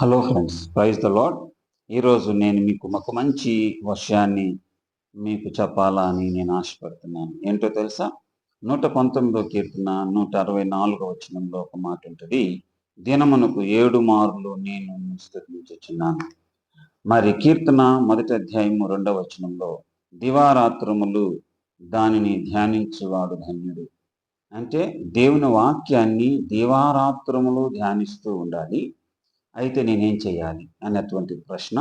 Hello friends praise the Lord ఈరోజు నేను మీకు ఒక మంచి విషయాన్ని మీకు చెప్పాలా అని నేను ఆశపడుతున్నాను. ఏంటో తెలుసా? నూట పంతొమ్మిదో కీర్తన నూట అరవై నాలుగో వచనంలో ఒక మాట ఉంటుంది. దినమునకు ఏడు మార్లు నేను స్థుతించుచున్నాను మరి కీర్తన మొదటి అధ్యాయము రెండవ వచనంలో దివారాత్రములు దానిని ధ్యానించువాడు ధన్యుడు. అంటే దేవుని వాక్యాన్ని దివారాత్రములు ధ్యానిస్తూ ఉండాలి. అయితే నేనేం చేయాలి అన్నటువంటి ప్రశ్న.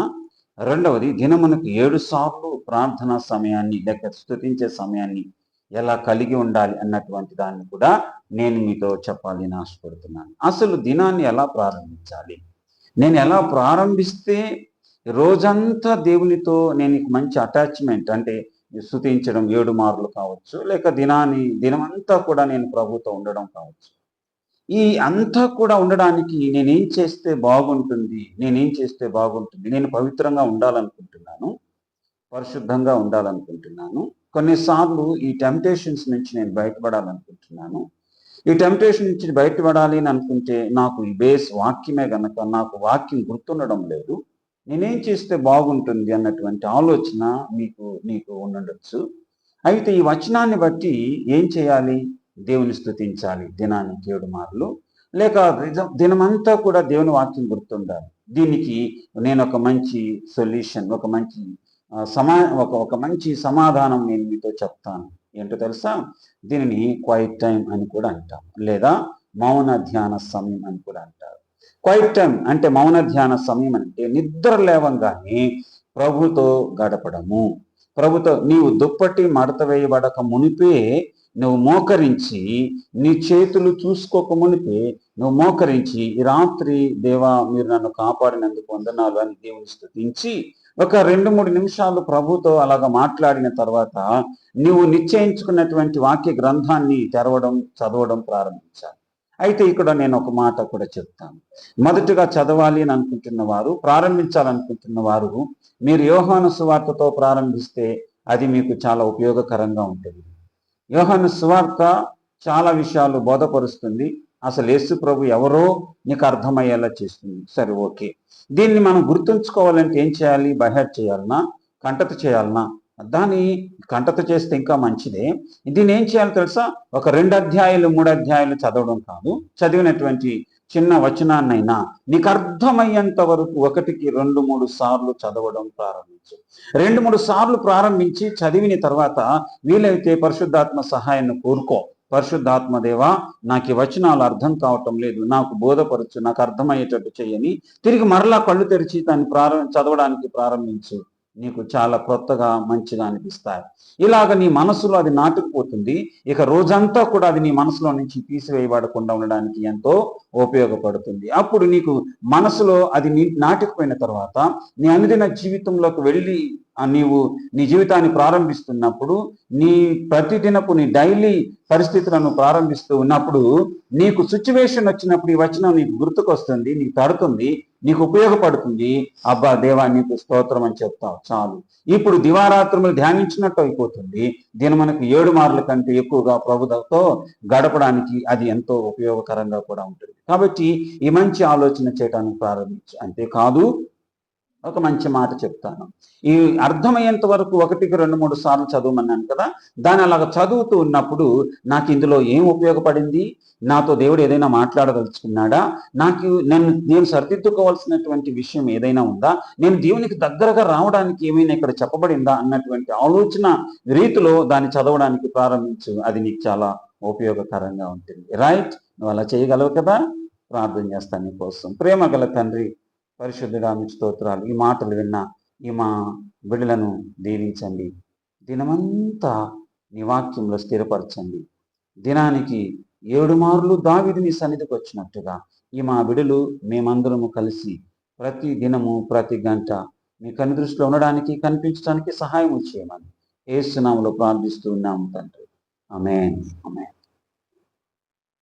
రెండవది దినమునకు ఏడు సార్లు ప్రార్థనా సమయాన్ని లేక స్థుతించే సమయాన్ని ఎలా కలిగి ఉండాలి అన్నటువంటి దాన్ని కూడా నేను మీతో చెప్పాలని ఆశపడుతున్నాను. అసలు దినాన్ని ఎలా ప్రారంభించాలి? నేను ఎలా ప్రారంభిస్తే రోజంతా దేవునితో నేను మంచి అటాచ్మెంట్ అంటే స్థుతించడం ఏడు మార్లు కావచ్చు లేక దినాన్ని దినమంతా కూడా నేను ప్రభుతో ఉండడం కావచ్చు. ఈ అంతా కూడా ఉండడానికి నేనేం చేస్తే బాగుంటుంది నేనేం చేస్తే బాగుంటుంది నేను పవిత్రంగా ఉండాలనుకుంటున్నాను పరిశుద్ధంగా ఉండాలనుకుంటున్నాను. కొన్నిసార్లు ఈ టెంప్టేషన్స్ నుంచి నేను బయటపడాలనుకుంటున్నాను. ఈ టెంప్టేషన్ నుంచి బయటపడాలి అని అనుకుంటే నాకు ఈ బేస్ వాక్యమే కనుక నాకు వాక్యం గుర్తుండడం లేదు. నేనేం చేస్తే బాగుంటుంది అన్నటువంటి ఆలోచన మీకు నీకు ఉండొచ్చు. అయితే ఈ వచనాన్ని బట్టి ఏం చేయాలి? దేవుని స్థుతించాలి దినానికి ఏడు మార్లు. లేక దినమంతా కూడా దేవుని వాక్యం గుర్తుండాలి. దీనికి నేను ఒక మంచి సొల్యూషన్ ఒక మంచి సమా ఒక ఒక మంచి సమాధానం నేను మీతో చెప్తాను. ఏంటో తెలుసా? దీనిని క్వైట్ టైం అని కూడా అంటాం. లేదా మౌన ధ్యాన సమయం అని కూడా అంటారు. క్వైట్ టైం అంటే మౌన ధ్యాన సమయం అంటే నిద్ర లేవంగానే ప్రభుతో గడపడము. ప్రభుతో నీవు దుప్పటి మడత వేయబడక మునిపే నువ్వు మోకరించి నీ చేతులు చూసుకోక మునిపే నువ్వు మోకరించి ఈ రాత్రి దేవా మీరు నన్ను కాపాడినందుకు వందనాలు అని దేవుని స్థుతించి ఒక రెండు మూడు నిమిషాలు ప్రభుతో అలాగ మాట్లాడిన తర్వాత నువ్వు నిశ్చయించుకున్నటువంటి వాక్య గ్రంథాన్ని తెరవడం చదవడం ప్రారంభించాలి. అయితే ఇక్కడ నేను ఒక మాట కూడా చెప్తాను. మొదటిగా చదవాలి అని అనుకుంటున్న వారు ప్రారంభించాలనుకుంటున్న వారు మీరు యోహాను సువార్తతో ప్రారంభిస్తే అది మీకు చాలా ఉపయోగకరంగా ఉంటుంది. యోహాను సువార్త చాలా విషయాలు బోధపరుస్తుంది. అసలు యేసు ప్రభు ఎవరో నీకు అర్థమయ్యేలా చేస్తుంది. సరే ఓకే. దీన్ని మనం గుర్తుంచుకోవాలంటే ఏం చేయాలి? బైహెడ్ చేయాలనా? కంటత చేయాలనా? దాన్ని కంటత చేస్తే ఇంకా మంచిదే. దీన్ని ఏం చేయాలో తెలుసా? ఒక రెండు అధ్యాయులు మూడు అధ్యాయులు చదవడం కాదు. చదివినటువంటి చిన్న వచనాన్నైనా నీకు అర్థమయ్యేంత వరకు ఒకటికి రెండు మూడు సార్లు చదవడం ప్రారంభించు. రెండు మూడు సార్లు ప్రారంభించి చదివిన తర్వాత వీలైతే పరిశుద్ధాత్మ సహాయాన్ని కోరుకో. పరిశుద్ధాత్మ దేవా నాకు ఈ వచనాలు అర్థం కావటం లేదు నాకు బోధపరచు నాకు అర్థమయ్యేటట్టు చేయని తిరిగి మరలా కళ్ళు తెరిచి దాన్ని ప్రారంభ చదవడానికి ప్రారంభించు. నీకు చాలా కొత్తగా మంచిగా అనిపిస్తాయి. ఇలాగ నీ మనసులో అది నాటుకుపోతుంది. ఇక రోజంతా కూడా అది నీ మనసులో నుంచి తీసివేయబడకుండా ఉండడానికి ఎంతో ఉపయోగపడుతుంది. అప్పుడు నీకు మనసులో అది నాటుకుపోయిన తర్వాత నీ అనుదిన జీవితంలోకి వెళ్ళి నీవు నీ జీవితాన్ని ప్రారంభిస్తున్నప్పుడు నీ ప్రతిదినపు నీ డైలీ పరిస్థితులను ప్రారంభిస్తూ ఉన్నప్పుడు నీకు సిచ్యువేషన్ వచ్చినప్పుడు ఈ వచనం నీకు గుర్తుకొస్తుంది నీకు తడుతుంది. నీకు ఉపయోగపడుతుంది. అబ్బా దేవా నీకు స్తోత్రం అని చెప్తావు. చాలు. ఇప్పుడు దివారాత్రములు ధ్యానించినట్టు అయిపోతుంది. దీని మనకు ఏడు మార్ల కంటే ఎక్కువగా ప్రభుత్వంతో గడపడానికి అది ఎంతో ఉపయోగకరంగా కూడా ఉంటుంది. కాబట్టి ఈ మంచి ఆలోచన చేయడానికి ప్రారంభించు. అంతేకాదు ఒక మంచి మాట చెప్తాను. ఈ అర్థమయ్యేంత వరకు ఒకటికి రెండు మూడు సార్లు చదవమన్నాను కదా దాని అలాగ చదువుతూ ఉన్నప్పుడు నాకు ఇందులో ఏం ఉపయోగపడింది? నాతో దేవుడు ఏదైనా మాట్లాడదలుచుకున్నాడా? నాకు నేను నేను సరిదిద్దుకోవాల్సినటువంటి విషయం ఏదైనా ఉందా? నేను దేవునికి దగ్గరగా రావడానికి ఏమైనా ఇక్కడ చెప్పబడిందా? అన్నటువంటి ఆలోచన రీతిలో దాన్ని చదవడానికి ప్రారంభించు. అది నీకు చాలా ఉపయోగకరంగా ఉంటుంది. రైట్ నువ్వు అలా చేయగలవు కదా? ప్రార్థన చేస్తాను నీకోసం ప్రేమ గల తండ్రి పరిశుద్ధుడా మీ స్తోత్రాలు ఈ మాటలు విన్న ఈ మా బిడ్డలను దీవించండి. దినమంతా నీ వాక్యంలో స్థిరపరచండి. దినానికి ఏడు మార్లు దావిది నీ సన్నిధికి వచ్చినట్టుగా ఈ మా బిడులు మేమందరము కలిసి ప్రతి దినము ప్రతి గంట మీ కను దృష్టిలో ఉండడానికి కనిపించడానికి సహాయం చేయమని ఏ సునాములో ప్రార్థిస్తూ ఉన్నాము తండ్రి. అమే అమే